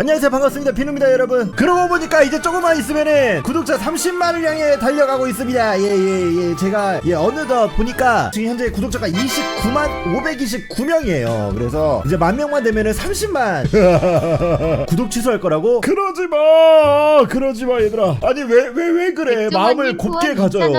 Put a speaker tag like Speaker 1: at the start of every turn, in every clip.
Speaker 1: 안녕하세요. 반갑습니다. 비누입니다 여러분. 그러고 보니까 이제 조금만 있으면은 구독자 30만을 향해 달려가고 있습니다. 예예 예. 제가 예 어느덧 보니까 지금 현재 구독자가 29만 529명이에요. 그래서 이제 만 명만 되면은 30만. 구독 취소할 거라고? 그러지마! 그러지마 얘들아. 아니 왜 왜 왜 그래? 마음을 곱게 가져요.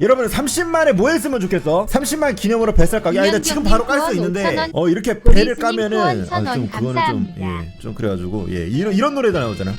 Speaker 1: 여러분 30만에 뭐 했으면 좋겠어? 30만 기념으로 뱃살 가게 아니다 지금 바로 깔 수 있는데. 어 이렇게 배를 까면은 아, 좀 그거는 좀 예, 좀 그래가지고 예 이런 이런 노래도 나오잖아.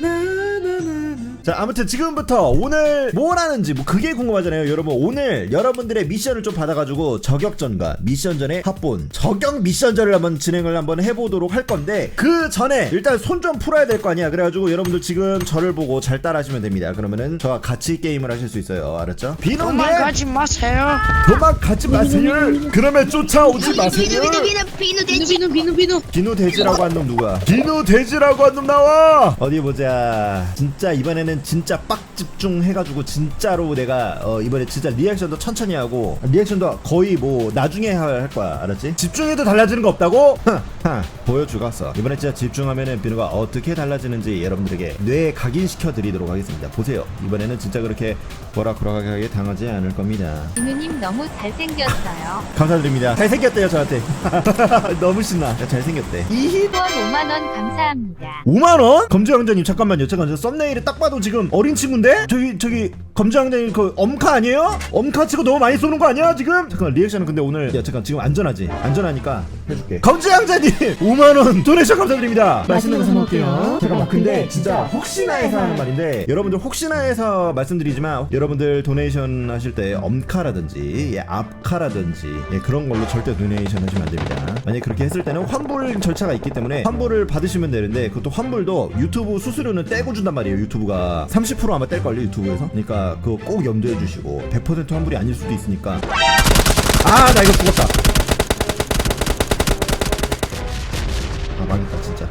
Speaker 1: 나나나나나. 자 아무튼 지금부터 오늘 뭘 하는지 뭐 그게 궁금하잖아요 여러분 오늘 여러분들의 미션을 좀 받아가지고 저격전과 미션전의 합본 저격 미션전을 한번 진행을 한번 해보도록 할 건데 그 전에 일단 손 좀 풀어야 될 거 아니야 그래가지고 여러분들 지금 저를 보고 잘 따라하시면 됩니다 그러면은 저와 같이 게임을 하실 수 있어요 알았죠? 비농님
Speaker 2: 도망가지 마세요.
Speaker 1: 도망가지 마세요 그러면 쫓아오지 마세요
Speaker 3: 비누 비누 비누 돼지
Speaker 2: 비누 비누 비누.
Speaker 1: 비누 돼지라고 한 놈 누구야? 비누 돼지라고 한 놈 나와! 어디 보자. 진짜 이번에는 진짜 빡 집중해가지고 진짜로 내가 어 이번에 진짜 리액션도 천천히 하고 리액션도 거의 뭐 나중에 할, 할 거야. 알았지? 집중해도 달라지는 거 없다고? 하, 보여주겠어. 이번에 진짜 집중하면은 비누가 어떻게 달라지는지 여러분들에게 뇌에 각인시켜 드리도록 하겠습니다. 보세요. 이번에는 진짜 그렇게 보라보라하게 당하지 않을 겁니다.
Speaker 4: 비누님 너무 잘생겼어요.
Speaker 1: 감사드립니다. 잘생겼대요 저한테. 너무 신나. 잘생겼대. 이히
Speaker 4: 후원 5만원 감사합니다.
Speaker 1: 5만원? 검지왕자님 잠깐만요 잠깐 저 썸네일에 딱 봐도 지금 어린 친구인데? 저기 저기 검지왕자님 그 엄카 아니에요? 엄카 치고 너무 많이 쏘는 거 아니야 지금? 잠깐 리액션은 근데 오늘 야 잠깐 지금 안전하지? 안전하니까 해줄게. 검지왕자님 5만원 도네이션 감사드립니다. 맛있는 거 사 먹을게요. 잠깐만 근데 진짜 혹시나 해서 하는 말인데 여러분들 혹시나 해서 말씀드리지만 여러분들 도네이션 하실 때 엄카라든지 예, 앞카라든지 예, 그런 걸로 절대 도네이션 하시면 안 됩니다. 만약 그렇게 했을 때는 환불 절차가 있기 때문에 환불을 받으시면 되는데 그것도 환불도 유튜브 수수료는 떼고 준단 말이에요 유튜브가. 30% 아마 뗄걸요 유튜브에서? 그러니까 그거 꼭 염두해 주시고 100% 환불이 아닐 수도 있으니까 아 나 이거 죽었다 아 망했다 진짜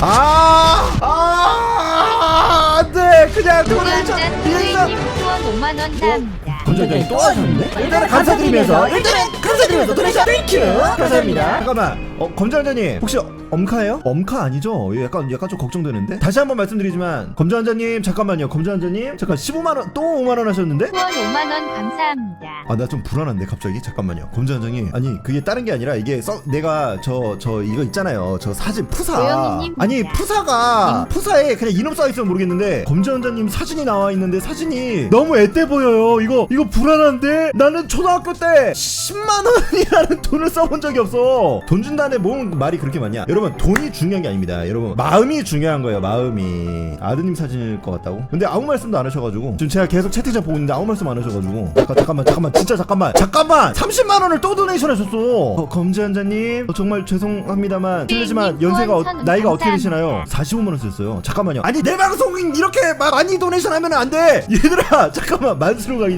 Speaker 1: 아, 아, 안 돼. 그냥 비행사.
Speaker 4: 투웨이님 후원 5만원 감사합니다.
Speaker 1: 건전장이 또 하셨는데? 일단은 감사드리면서 일단은 감사드리면서 도네이션 땡큐 감사합니다 잠깐만 어 검장장님 혹시 엄카예요? 엄카 아니죠? 이거 약간 약간 좀 걱정되는데 다시 한번 말씀드리지만 검장장님 잠깐만요 검장장님 잠깐 15만 원 또 5만 원 하셨는데?
Speaker 4: 후원 5만 원 감사합니다.
Speaker 1: 아 나 좀 불안한데 갑자기 잠깐만요 검장장이 아니 그게 다른 게 아니라 이게 써 내가 저저 이거 있잖아요 저 사진 푸사 아니
Speaker 4: 진짜.
Speaker 1: 푸사가 푸사에 그냥 이름 써 있으면 모르겠는데 검장장님 사진이 나와 있는데 사진이 너무 앳돼 보여요 이거 이거 불안한데 나는 초등학교 때 10만 원이라는 돈을 써본 적이 없어 돈 준다 는데 뭔 말이 그렇게 많냐? 여러분 돈이 중요한 게 아닙니다. 여러분 마음이 중요한 거예요 마음이. 아드님 사진일 것 같다고? 근데 아무 말씀도 안 하셔가지고 지금 제가 계속 채팅창 보고 있는데 아무 말씀 안 하셔가지고. 잠깐 잠깐만 잠깐만 진짜 잠깐만 잠깐만! 30만 원을 또 도네이션 하셨어! 어, 검지한자님 어, 정말 죄송합니다만 실례지만 연세가 어, 나이가 어떻게 되시나요? 45만 원 쓰셨어요. 잠깐만요. 아니 내 방송인 이렇게 마- 많이 도네이션 하면 안돼! 얘들아 잠깐만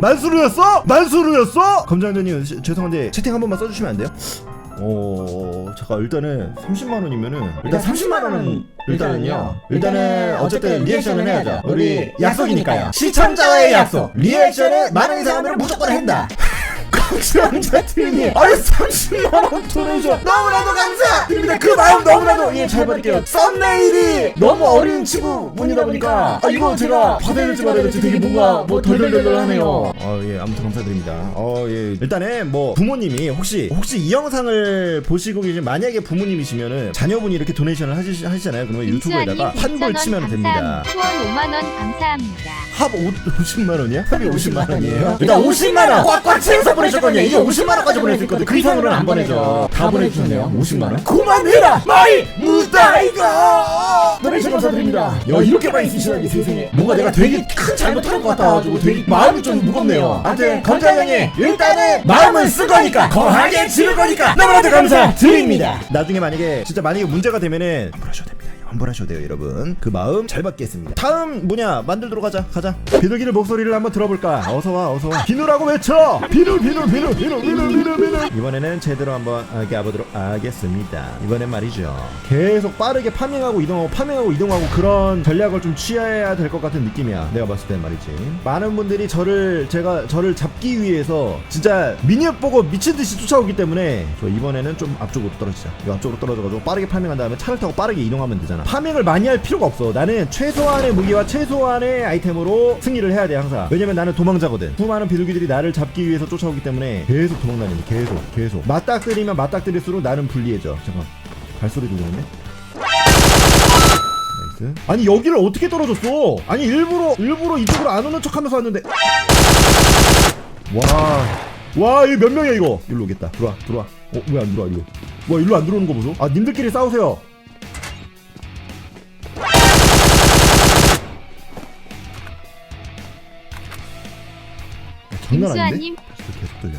Speaker 1: 만수루였어? 만수루였어? 검지한자님 시- 죄송한데 채팅 한 번만 써주시면 안 돼요 어 잠깐 일단은 30만 원이면은 일단 30만 원은 일단은요. 일단은 어쨌든 리액션은 해야죠. 우리 약속이니까요. 시청자와의 약속. 리액션은 많은 이상 하면 무조건 한다 감사합니다 팀님 아유 30만원 도네이션 너무나도 감사드립니다. 그 마음 너무나도. 예잘 받을게요. 썸네일이 너무 어린 친구분이다 보니까 아 이거 제가 받아야 될지 말아야 될지 되게 뭔가 뭐 덜덜덜덜하네요. 어예 아무튼 감사드립니다. 어예. 일단은 뭐 부모님이 혹시 혹시 이 영상을 보시고 계신 만약에 부모님이시면은 자녀분이 이렇게 도네이션을 하시, 하시잖아요. 그러면 유튜브에다가 환불 치면 됩니다.
Speaker 4: 후원 5만원 감사합니다.
Speaker 1: 합 5, 50만 원이야? 합이 50만 원이에요? 일단 50만 원 꽉꽉 채워서 보내셨거든요. 이게 50만 원까지 보내줄 건데 그 이상으로는 안 보내죠. 다 보내주셨네요. 50만 원. 그만해라, 마이 무다이가. 도네이션 감사드립니다. 야 이렇게 많이 쓰시다니 세상에. 뭔가 내가 되게 큰 잘못한 것 같아가지고 되게 마음이 좀 무겁네요. 아무튼 감사장님 일단은 마음은 쓴 거니까 거하게 지를 거니까 너무나도 감사드립니다. 나중에 만약에 진짜 만약에 문제가 되면은 불하셔도 됩니다. 환불하셔도 돼요 여러분. 그 마음 잘 받겠습니다. 다음 뭐냐? 만들도록 하자. 가자. 비둘기를 목소리를 한번 들어볼까? 어서와 어서와. 비누라고 외쳐! 비누 비누 비누 비누 비누 비누 비누 이번에는 제대로 한번 가보도록 하겠습니다. 이번엔 말이죠. 계속 빠르게 파밍하고 이동하고 파밍하고 이동하고 그런 전략을 좀 취해야 될 것 같은 느낌이야. 내가 봤을 땐 말이지. 많은 분들이 저를 제가 저를 잡기 위해서 진짜 미니업 보고 미친듯이 쫓아오기 때문에 저 이번에는 좀 앞쪽으로 떨어지자. 이 앞쪽으로 떨어져가지고 빠르게 파밍한 다음에 차를 타고 빠르게 이동하면 되잖아 파밍을 많이 할 필요가 없어. 나는 최소한의 무기와 최소한의 아이템으로 승리를 해야 돼 항상. 왜냐면 나는 도망자거든. 수많은 비둘기들이 나를 잡기 위해서 쫓아오기 때문에 계속 도망다니는 계속 계속. 맞닥뜨리면 맞닥뜨릴수록 나는 불리해져. 잠깐 발소리 들리는데 나이스. 아니 여기를 어떻게 떨어졌어? 아니 일부러 일부러 이쪽으로 안 오는 척하면서 왔는데. 와 와 이거 몇 명이야 이거? 일로 오겠다. 들어와 들어와. 어 왜 안 들어와 이거? 와 일로 안 들어오는 거 보소. 아 님들끼리 싸우세요 장난 아닌데? 계속, 들려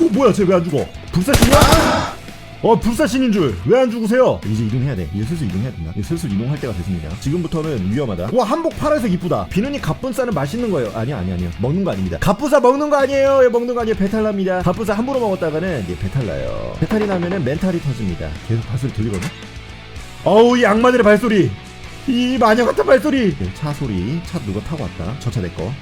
Speaker 1: 어 뭐야 쟤 왜 안 죽어? 불사신이야? 어 불사신인 줄. 왜 안 죽으세요? 이제 이동해야 돼. 이제 슬슬 이동해야 된다. 이제 슬슬 이동할 때가 됐습니다. 지금부터는 위험하다. 와 한복 파란색 이쁘다. 비누니 갑분싸는 맛있는 거예요. 아니요 아니요 아니요. 먹는 거 아닙니다. 갑분싸 먹는 거 아니에요. 예, 먹는 거 아니에요. 배탈 납니다. 갑분싸 함부로 먹었다가는 이제 배탈 나요. 배탈이 나면은 멘탈이 터집니다. 계속 발소리 들리거든? 어우 이 악마들의 발소리 이 마녀 같은 발소리. 네, 차 소리. 차 누가 타고 왔다? 저 차 내꺼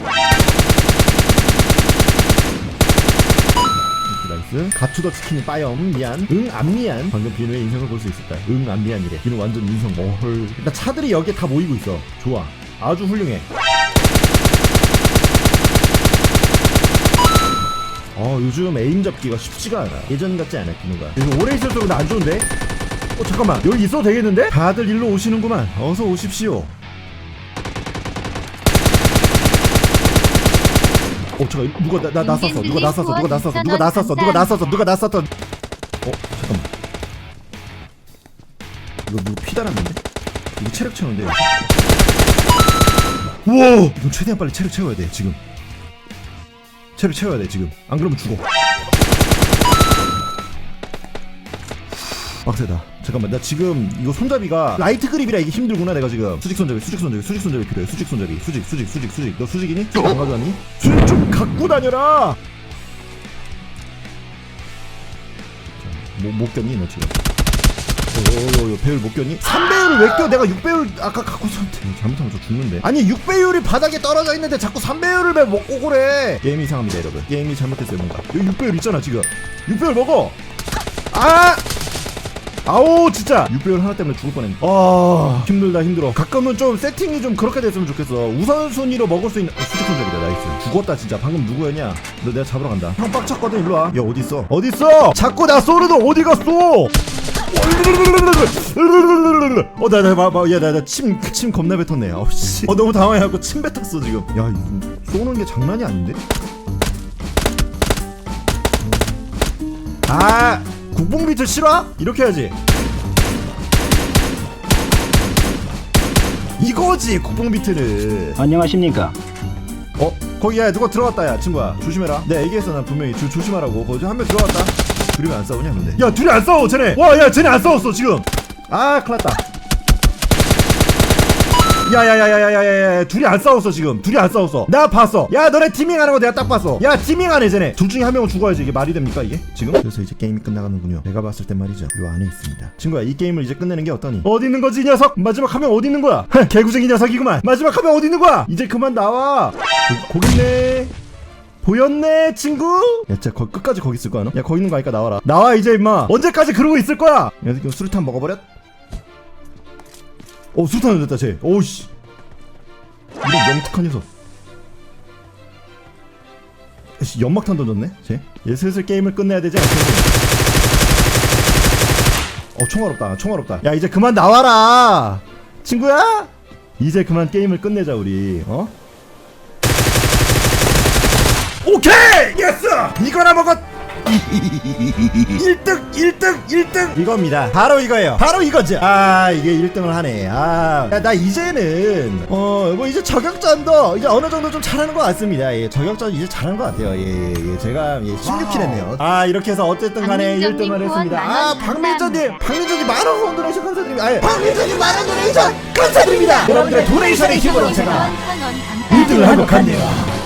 Speaker 1: 나이스. 가투더 치킨이 빠염 미안. 응안 미안. 방금 비누의 인성을 볼 수 있었다. 응안 미안이래. 비누 완전 인성. 어헐. 일단 차들이 여기에 다 모이고 있어. 좋아. 아주 훌륭해. 어 요즘 에임 잡기가 쉽지가 않아. 예전 같지 않아 비누가 요즘 오래 있을수록 나 안 좋은데 어 잠깐만. 여기 있어도 되겠는데? 다들 일로 오시는구만. 어서 오십시오. 어 잠깐 누가 나, 나, 나 쐈어. 누가 나 쐈어. 누가 나 쐈어. 누가 나 쐈어. 누가 나 쐈어. 누가 나 쐈어 어 잠깐만. 이거 누구 피 달았는데? 이거 체력 채우는데. 우와! 이건 최대한 빨리 체력 채워야 돼 지금. 체력 채워야 돼 지금. 안 그러면 죽어. 빡세다 잠깐만 나 지금 이거 손잡이가 라이트 그립이라 이게 힘들구나 내가 지금. 수직 손잡이 수직 손잡이 수직 손잡이 필요해. 수직 손잡이 수직 수직 수직 수직. 너 수직이니? 수직 안 가져왔니? 수직 좀 갖고 다녀라! 뭐, 못 꼈니 너 지금? 어어어 배율 못 꼈니? 3배율을 왜 껴? 내가 6배율 아까 갖고 있었는데. 잘못하면 저 죽는데. 아니 6배율이 바닥에 떨어져 있는데 자꾸 3배율을 왜 먹고 그래? 게임이 이상합니다 여러분. 게임이 잘못됐어요 뭔가. 여기 6배율 있잖아 지금. 6배율 먹어! 아 아우 진짜. 6배율 하나 때문에 죽을 뻔했네. 아. 힘들다 힘들어. 가끔은 좀 세팅이 좀 그렇게 됐으면 좋겠어. 우선순위로 먹을 수 있는 어, 수직 손잡이다 나이스. 죽었다 진짜. 방금 누구였냐? 너 내가 잡으러 간다. 형 빡쳤거든 일로와. 야 어딨어? 어딨어? 자꾸 나 쏘르도 어디 갔어? 어나 나봐 야나나침 침 겁나 뱉었네. 어씨. 어 너무 당황해갖고 침 뱉었어 지금. 야 이거 쏘는 게 장난이 아닌데? 아 국뽕 비트 실화? 이렇게 해야지. 이거지 국뽕 비트는
Speaker 2: 안녕하십니까.
Speaker 1: 어? 거기 야 누가 들어갔다 야 친구야. 조심해라. 내가 얘기했어 난 분명히. 조, 조심하라고. 거기 한 명 들어갔다. 둘이 왜안 싸우냐 근데? 야 둘이 안 싸워 쟤네. 와 야 쟤네 안 싸웠어 지금. 아 큰일 났다 야야야야야야야 둘이 안 싸웠어 지금. 둘이 안 싸웠어. 나 봤어. 야 너네 티밍하는 거 내가 딱 봤어. 야 티밍하네 쟤네. 둘 중에 한 명은 죽어야지. 이게 말이 됩니까 이게? 지금? 그래서 이제 게임이 끝나가는군요. 내가 봤을 땐 말이죠. 요 안에 있습니다. 친구야 이 게임을 이제 끝내는 게 어떠니? 어디 있는 거지 이 녀석? 마지막 한명 어디 있는 거야? 헤, 개구쟁이 녀석이구만. 마지막 한명 어디 있는 거야? 이제 그만 나와. 고, 있네. 보였네 친구? 야 진짜 거, 끝까지 거기 있을 거야 너? 야 거기 있는 거 아니까 나와라. 나와 이제 임마. 언제까지 그러고 있을 거야? 야 새끼 수류탄 먹어버렸 어 수류탄 던졌다 쟤 오우씨 이런 영특한 녀석 씨, 연막탄 던졌네 쟤? 얘 슬슬 게임을 끝내야 되지 않겠어 어 총알없다 총알없다 야 이제 그만 나와라 친구야 이제 그만 게임을 끝내자 우리 어? 오케이! 예스! 이거나 먹었! 1등 1등 1등. 이겁니다. 바로 이거예요. 바로 이거죠. 아 이게 1등을 하네. 아나 이제는 어뭐 이제 저격전도 이제 어느 정도 좀 잘하는 것 같습니다. 예 저격전 이제 잘하는 것 같아요. 예예 예, 제가 예, 16킬 했네요. 아 이렇게 해서 어쨌든 간에
Speaker 4: 박민정님
Speaker 1: 1등을
Speaker 4: 후원
Speaker 1: 했습니다. 아 박민정님
Speaker 4: 감사합니다.
Speaker 1: 박민정님 만원 후원 도네이션 감사드립니다. 아, 박민정님 만원 도네이션 감사드립니다. 여러분들의 도네이션의 힘으로 제가
Speaker 4: 천원 감사합니다.
Speaker 1: 1등을 할것 같네요